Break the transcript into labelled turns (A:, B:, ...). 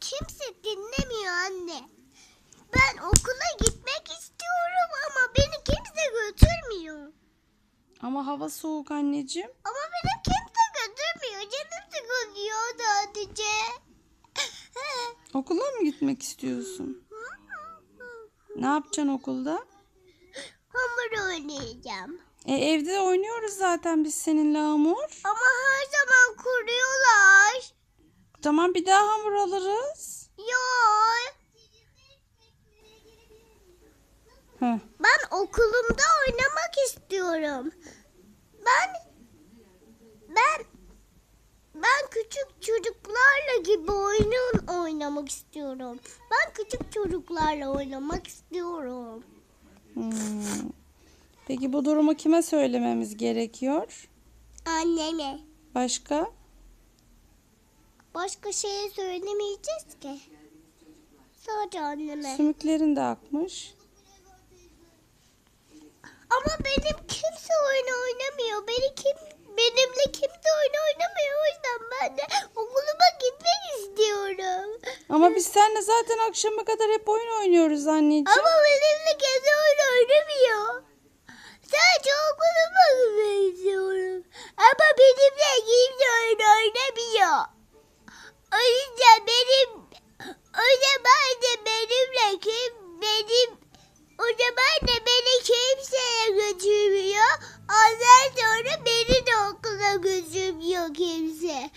A: kimse dinlemiyor anne. Ben okula gitmek istiyorum ama beni kimse götürmüyor.
B: Ama hava soğuk anneciğim.
A: Ama beni kimse götürmüyor. Canım sıkılıyor sadece.
B: Okula mı gitmek istiyorsun? Ne yapacaksın okulda?
A: Hamur oynayacağım.
B: E, evde oynuyoruz zaten biz seninle hamur.
A: Ama her zaman.
B: Tamam bir daha hamur alırız.
A: Yok. Ben okulumda oynamak istiyorum. Ben ben ben küçük çocuklarla gibi oyun oynamak istiyorum. Ben küçük çocuklarla oynamak istiyorum.
B: Hmm. Peki bu durumu kime söylememiz gerekiyor?
A: Anneme.
B: Başka?
A: Başka şeye söylemeyeceğiz ki. Sadece anneme.
B: Sümüklerin de akmış.
A: Ama benim kimse oyun oynamıyor. Beni kim benimle kimse oyun oynamıyor. O yüzden ben de okuluma gitmek istiyorum.
B: Ama biz seninle zaten akşama kadar hep oyun oynuyoruz anneciğim. Ama
A: benimle kimse oyun oynamıyor. dedim o zaman da beni kimseye götürmüyor. Ondan sonra beni de okula götürmüyor kimse.